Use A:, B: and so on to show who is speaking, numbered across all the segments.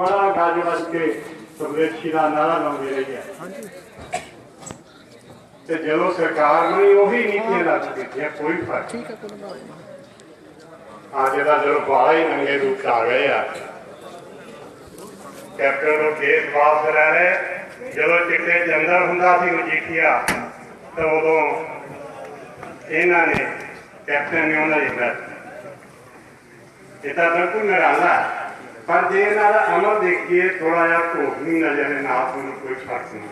A: ਬੜਾ ਗੱਜ ਵੱਜ ਕੇ ਸਵਦੇਸ਼ੀ ਦਾ ਨਾਰਾ ਲਾਉਂਦੀ ਰਹੀ ਹੈ। ਤੇ ਜਦੋਂ ਸਰਕਾਰ ਨੇ ਉਹੀ ਨੀਤੀਆਂ ਲਾਗੂ ਕੀਤੀਆਂ ਕੋਈ ਫ਼ਰਕ ਆ ਜਿਹੜਾ ਜਦੋਂ ਬਾਹਰ ਹੀ ਨੰਗੇ ਰੂਪ ਆ ਗਏ ਆ ਕੈਪਟਨ ਨੂੰ ਕੇਸ ਵਾਪਸ ਲੈ ਰਹੇ ਜਦੋਂ ਚਿੱਟੇ ਜੰਗਲ ਹੁੰਦਾ ਸੀ ਮਜੀਠੀਆ ਤਾਂ ਉਦੋਂ ਇਹਨਾਂ ਨੇ ਕੈਪਟਨ ਨੇ ਉਹਨਾਂ ਦੀ ਮਦਦ ਇਹ ਤਾਂ ਬਿਲਕੁਲ ਨਿਰਾਲਾ ਹੈ। ਪਰ ਜੇ ਇਹਨਾਂ ਦਾ ਅਮਲ ਦੇਖੀਏ ਥੋੜਾ ਜਿਹਾ ਭੋਖ ਨਹੀਂ ਨਜ਼ਰ ਨਾ ਨੂੰ ਕੋਈ ਫ਼ਰਕ ਨਹੀਂ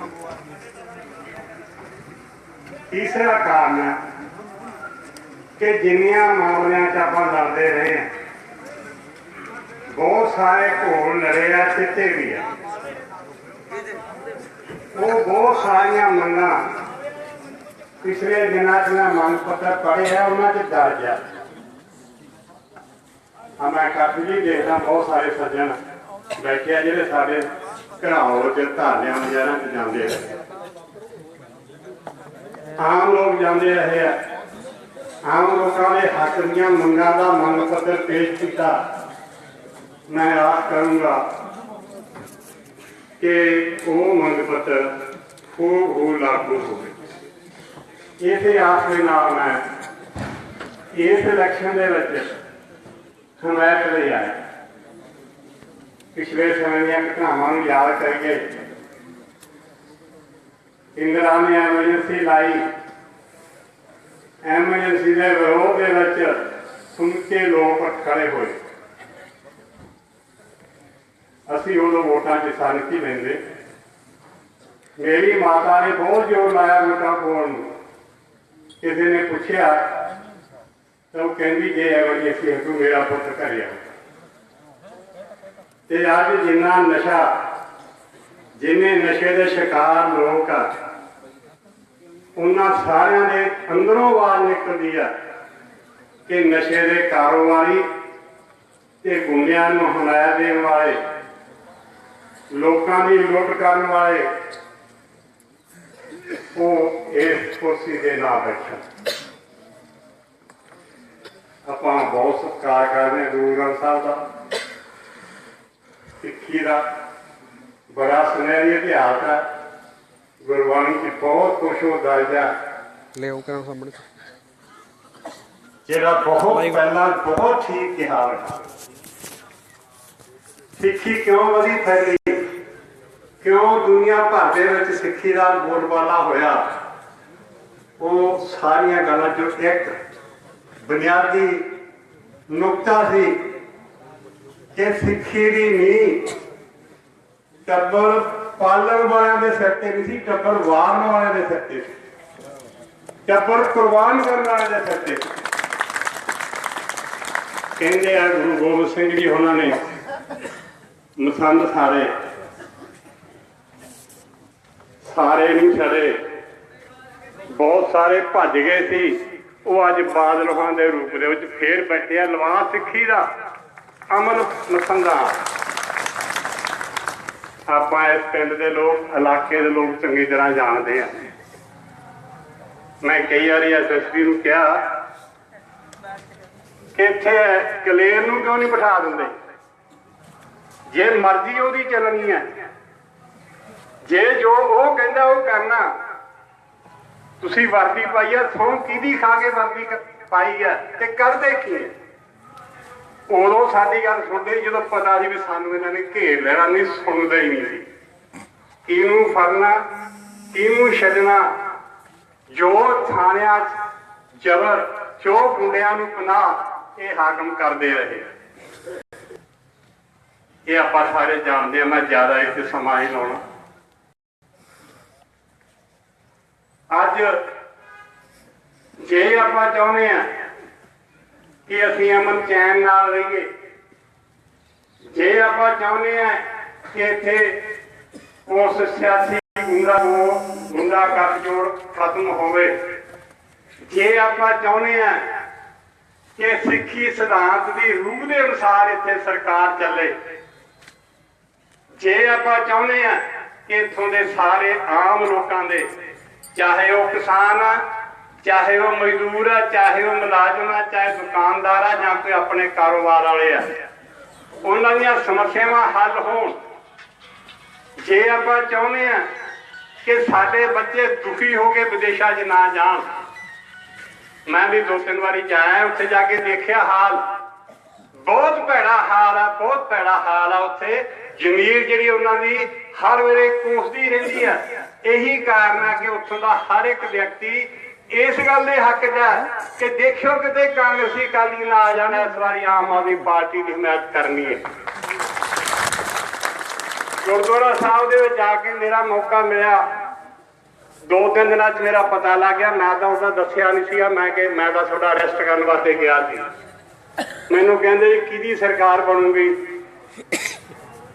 A: ਤੀਸਰਾ ਕਾਰਨ ਹੈ ਕਿ ਜਿੰਨੀਆਂ ਮਾਮਲਿਆਂ 'ਚ ਆਪਾਂ ਲੜਦੇ ਰਹੇ ਹਾਂ, ਬਹੁਤ ਸਾਰੇ ਘੋਲ ਲੜੇ ਆ ਚਿੱਟੇ ਵੀ ਆ। ਉਹ ਬਹੁਤ ਸਾਰੀਆਂ ਮੰਗਾਂ ਪਿਛਲੇ ਦਿਨਾਂ 'ਚ ਮੈਂ ਮੰਗ ਪੱਤਰ ਪੜ੍ਹੇ ਆ, ਉਹਨਾਂ 'ਚ ਦਰਜ ਆ। ਆ ਮੈਂ ਕਾਫੀ ਜੀ ਦੇਖਦਾ, ਬਹੁਤ ਸਾਰੇ ਸੱਜਣ ਬੈਠੇ ਆ ਜਿਹੜੇ ਸਾਡੇ ਘਰਾਓ ਵਿੱਚ ਧਾਰਨਿਆਂ ਵਗੈਰਾ 'ਚ ਜਾਂਦੇ ਰਹੇ ਆਮ ਲੋਕ ਜਾਂਦੇ ਰਹੇ ਆ। ਆਮ ਲੋਕਾਂ ਦੇ ਹੱਕ ਦੀਆਂ ਮੰਗਾਂ ਦਾ ਮੰਗ ਪੱਤਰ ਪੇਸ਼ ਕੀਤਾ। ਮੈਂ ਆਸ ਕਰੂੰਗਾ ਕਿ ਉਹ ਮੰਗ ਪੱਤਰ ਉਹ ਉਹ ਲਾਗੂ ਹੋਵੇ। ਇਸੇ ਆਸ ਦੇ ਨਾਲ ਮੈਂ ਇਸ ਇਲੈਕਸ਼ਨ ਦੇ ਵਿੱਚ ਹਮਾਇਤ ਲਈ ਆਇਆ ਪਿਛਲੇ ਸਮੇਂ ਦੀਆਂ ਘਟਨਾਵਾਂ ਨੂੰ ਯਾਦ ਕਰੀਏ। ਇੰਦਰਾ ਨੇ ਐਮਰਜੈਂਸੀ ਲਾਈ। ਐਮਰਜੈਂਸੀ ਦੇ ਵਿਰੋਧ ਦੇ ਵਿੱਚ ਸੁਣਕੇ ਲੋਕ ਖੜੇ ਹੋਏ। ਅਸੀਂ ਉਦੋਂ ਵੋਟਾਂ 'ਚ ਸਨ ਕੀ ਲੈਂਦੇ। ਮੇਰੀ ਮਾਤਾ ਨੇ ਬਹੁਤ ਜ਼ੋਰ ਲਾਇਆ ਵੋਟਾਂ ਪਾਉਣ ਨੂੰ। ਕਿਸੇ ਨੇ ਪੁੱਛਿਆ ਤਾਂ ਉਹ ਕਹਿੰਦੀ ਜੇ ਐਮਰਜੈਂਸੀ ਅਸੀਂ ਤੂੰ ਮੇਰਾ ਪੁੱਤ ਘਰੇ ਆ ਤੇ ਅੱਜ ਜਿੰਨਾ ਨਸ਼ਾ, ਜਿੰਨੇ ਨਸ਼ੇ ਦੇ ਸ਼ਿਕਾਰ ਲੋਕ ਆ, ਉਹਨਾਂ ਸਾਰਿਆਂ ਦੇ ਅੰਦਰੋਂ ਆਵਾਜ਼ ਨਿਕਲਦੀ ਆ ਕਿ ਨਸ਼ੇ ਦੇ ਕਾਰੋਬਾਰੀ ਤੇ ਗੁੰਡਿਆਂ ਨੂੰ ਹਮਾਇਤ ਦੇਣ ਵਾਲੇ, ਲੋਕਾਂ ਦੀ ਲੁੱਟ ਕਰਨ ਵਾਲੇ, ਉਹ ਇਸ ਕੁਰਸੀ ਦੇ ਨਾਲ ਬੈਠਣ ਆਪਾਂ ਬਹੁਤ ਸਤਿਕਾਰ ਕਰਦੇ ਹਾਂ ਗੁਰੂ ਗ੍ਰੰਥ ਸਾਹਿਬ ਦਾ। ਸਿੱਖੀ ਦਾ ਬੜਾ ਸੁਨਹਿਰੀ ਇਤਿਹਾਸ ਹੈ। ਗੁਰਬਾਣੀ ਚ ਬਹੁਤ ਕੁਛ ਉਹ ਦਰਜਾ
B: ਲਿਆਓ ਕਰਾਂ ਸਾਹਮਣੇ?
A: ਜਿਹੜਾ ਬਹੁਤ ਪਹਿਲਾਂ ਬਹੁਤ ਠੀਕ ਕਿਹਾ ਹੋਇਆ। ਸਿੱਖੀ ਕਿਉਂ ਵਧੀ ਫੈਲੀ? ਕਿਉਂ ਦੁਨੀਆ ਭਰ ਦੇ ਵਿੱਚ ਸਿੱਖੀ ਦਾ ਬੋਲਬਾਲਾ ਹੋਇਆ? ਉਹ ਸਾਰੀਆਂ ਗੱਲਾਂ ਚੋਂ ਇੱਕ ਬੁਨਿਆਦੀ ਨੁਕਤਾ ਸੀ ਕਿ ਸਿੱਖੀ ਦੀ ਨੀਂਹ ਟੱਬਰ ਪਾਲਣ ਵਾਲਿਆਂ ਦੇ ਸਿਰ ਤੇ ਨਹੀਂ ਸੀ, ਟੱਬਰ ਵਾਰਨ ਵਾਲਿਆਂ ਦੇ ਸਿਰ ਤੇ ਟੱਬਰ ਕੁਰਬਾਨ ਕਰਨ ਵਾਲਿਆਂ ਦੇ ਸਿਰ ਤੇ ਕਹਿੰਦੇ ਆ, ਗੁਰੂ ਗੋਬਿੰਦ ਸਿੰਘ ਜੀ ਉਹਨਾਂ ਨੇ ਮਸੰਦ ਸਾਰੇ ਸਾਰੇ ਨਹੀਂ ਛੜੇ। ਬਹੁਤ ਸਾਰੇ ਭੱਜ ਗਏ ਸੀ। ਉਹ ਅੱਜ ਬਾਦਲਹਾਂ ਦੇ ਰੂਪ ਦੇ ਵਿੱਚ ਫੇਰ ਬੈਠੇ ਆ, ਲਵਾਂ ਸਿੱਖੀ ਦਾ ਅਮਨ ਮਸੰਦਾ ਆਪਾਂ ਇਸ ਪਿੰਡ ਦੇ ਲੋਕ, ਇਲਾਕੇ ਦੇ ਲੋਕ ਚੰਗੀ ਤਰ੍ਹਾਂ ਜਾਣਦੇ ਆ। ਮੈਂ ਕਈ ਵਾਰੀ ਐਸਐਸਪੀ ਨੂੰ ਕਿਹਾ ਕਿ ਇੱਥੇ ਕਲੇਰ ਨੂੰ ਕਿਉਂ ਨਹੀਂ ਬਿਠਾ ਦਿੰਦੇ? ਜੇ ਮਰਜ਼ੀ ਉਹਦੀ ਚੱਲਣੀ ਹੈ। ਜੇ ਜੋ ਉਹ ਕਹਿੰਦਾ ਉਹ ਕਰਨਾ ਤੁਸੀਂ ਵਰਦੀ ਪਾਈ ਆ ਸੌਂ ਕਿਹਦੀ ਖਾ ਕੇ ਵਰਦੀ ਪਾਈ ਆ ਤੇ ਕਰਦੇ ਕੀ ਉਦੋਂ ਸਾਡੀ ਗੱਲ ਸੁਣਦੇ ਜਦੋਂ ਪਤਾ ਸੀ ਵੀ ਸਾਨੂੰ ਇਹਨਾਂ ਨੇ ਘੇਰ ਲੈਣਾ, ਨਹੀਂ ਸੁਣਦਾ ਹੀ ਨਹੀਂ। ਸੀ ਕਿਹਨੂੰ ਫੜਨਾ, ਕਿਹਨੂੰ ਛੱਡਣਾ? ਜੋ ਥਾਣਿਆਂ 'ਚ ਜ਼ਬਰ, ਜੋ ਗੁੰਡਿਆਂ ਨੂੰ ਪਨਾਹ, ਇਹ ਹਾਕਮ ਕਰਦੇ ਰਹੇ। ਇਹ ਆਪਾਂ ਸਾਰੇ ਜਾਣਦੇ ਆ, ਮੈਂ ਜ਼ਿਆਦਾ ਇੱਥੇ ਸਮਾਂ ਹੀ ਲਾਉਣਾ। ਅੱਜ ਜੇ ਆਪਾਂ ਚਾਹੁੰਦੇ ਆ ਕਿ ਅਸੀਂ ਅਮਨ ਚੈਨ ਨਾਲ ਰਹੀਏ, ਜੇ ਆਪਾਂ ਚਾਹੁੰਦੇ ਆ ਕਿ ਇੱਥੇ ਉਸ ਸਿਆਸੀ ਗੁੰਡਾ ਨੂੰ ਗੁੰਡਾ ਕੱਟ ਜੋੜ ਖਤਮ ਹੋਵੇ, ਜੇ ਆਪਾਂ ਚਾਹੁੰਦੇ ਆ ਕਿ ਸਿੱਖੀ ਸਿਧਾਂਤ ਦੀ ਰੂਹ ਦੇ ਅਨੁਸਾਰ ਇੱਥੇ ਸਰਕਾਰ ਚੱਲੇ, ਜੇ ਆਪਾਂ ਚਾਹੁੰਦੇ ਆ ਕਿ ਇੱਥੋਂ ਦੇ ਸਾਰੇ ਆਮ ਲੋਕਾਂ ਦੇ ਚਾਹੇ ਉਹ ਕਿਸਾਨ ਆ, ਚਾਹੇ ਉਹ ਮਜ਼ਦੂਰ ਆ, ਚਾਹੇ ਉਹ ਮੁਲਾਜ਼ਮ ਆ, ਚਾਹੇ ਦੁਕਾਨਦਾਰ ਆ ਜਾਂ ਕੋਈ ਆਪਣੇ ਕਾਰੋਬਾਰ ਵਾਲੇ ਆ। ਉਹਨਾਂ ਦੀਆਂ ਸਮੱਸਿਆਵਾਂ ਹੱਲ ਹੋਣ। ਜੇ ਆਪਾਂ ਚਾਹੁੰਦੇ ਆ ਕਿ ਸਾਡੇ ਬੱਚੇ ਦੁਖੀ ਹੋ ਕੇ ਵਿਦੇਸ਼ਾਂ 'ਚ ਨਾ ਜਾਣ, ਮੈਂ ਵੀ ਦੋ ਤਿੰਨ ਵਾਰੀ ਜਾਇਆ ਉੱਥੇ ਜਾ ਕੇ ਦੇਖਿਆ ਹਾਲ। ਬਹੁਤ ਭੈੜਾ ਹਾਲ ਆ, ਬਹੁਤ ਭੈੜਾ ਹਾਲ ਆ ਉੱਥੇ। ਜ਼ਮੀਰ ਜਿਹੜੀ ਉਹਨਾਂ ਦੀ ਹਰ ਵੇਲੇ ਕੋਸਦੀ ਰਹਿੰਦੀ ਆ। ਇਹੀ ਕਾਰਨ ਆ ਕਿ ਉੱਥੋਂ ਦਾ ਹਰ ਇੱਕ ਵਿਅਕਤੀ ਇਸ ਗੱਲ ਦੇ ਹੱਕ 'ਚ ਕਿ ਦੇਖਿਓ ਕਿਤੇ ਕਾਂਗਰਸੀ ਅਕਾਲੀ ਨਾ ਆ ਜਾਣ, ਇਸ ਵਾਰੀ ਆਮ ਆਦਮੀ ਪਾਰਟੀ ਦੀ ਹਮਾਇਤ ਕਰਨੀ ਹੈ। ਗੁਰਦੁਆਰਾ ਸਾਹਿਬ ਦੇ ਵਿੱਚ ਜਾ ਕੇ ਮੇਰਾ ਮੌਕਾ ਮਿਲਿਆ। ਦੋ ਤਿੰਨ ਦਿਨਾਂ 'ਚ ਮੇਰਾ ਪਤਾ ਲੱਗ ਗਿਆ। ਮੈਂ ਤਾਂ ਉਹਦਾ ਦੱਸਿਆ ਨਹੀਂ ਸੀਗਾ। ਮੈਂ ਕਿ ਮੈਂ ਤਾਂ ਤੁਹਾਡਾ ਅਰੈਸਟ ਕਰਨ ਵਾਸਤੇ ਗਿਆ ਸੀ। ਮੈਨੂੰ ਕਹਿੰਦੇ ਜੀ, ਕਿਹਦੀ ਸਰਕਾਰ ਬਣੂਗੀ?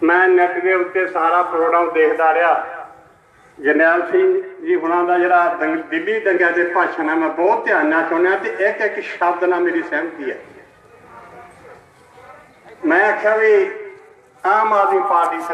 A: ਮੈਂ ਨੈਟ ਦੇ ਉੱਤੇ ਸਾਰਾ ਪ੍ਰੋਗਰਾਮ ਦੇਖਦਾ ਰਿਹਾ। ਜਰਨੈਲ ਸਿੰਘ ਜੀ ਹੁਣਾਂ ਦਾ ਜਿਹੜਾ ਦੰਗ- ਦਿੱਲੀ ਦੰਗਿਆਂ ਦੇ ਭਾਸ਼ਣ ਆ ਮੈਂ ਬਹੁਤ ਧਿਆਨ ਨਾਲ ਸੁਣਿਆ ਤੇ ਇੱਕ ਇੱਕ ਸ਼ਬਦ ਨਾਲ ਮੇਰੀ ਸਹਿਮਤੀ ਹੈ। ਮੈਂ ਆਖਿਆ ਵੀ ਆਮ ਆਦਮੀ ਪਾਰਟੀ ਸਰਕਾਰ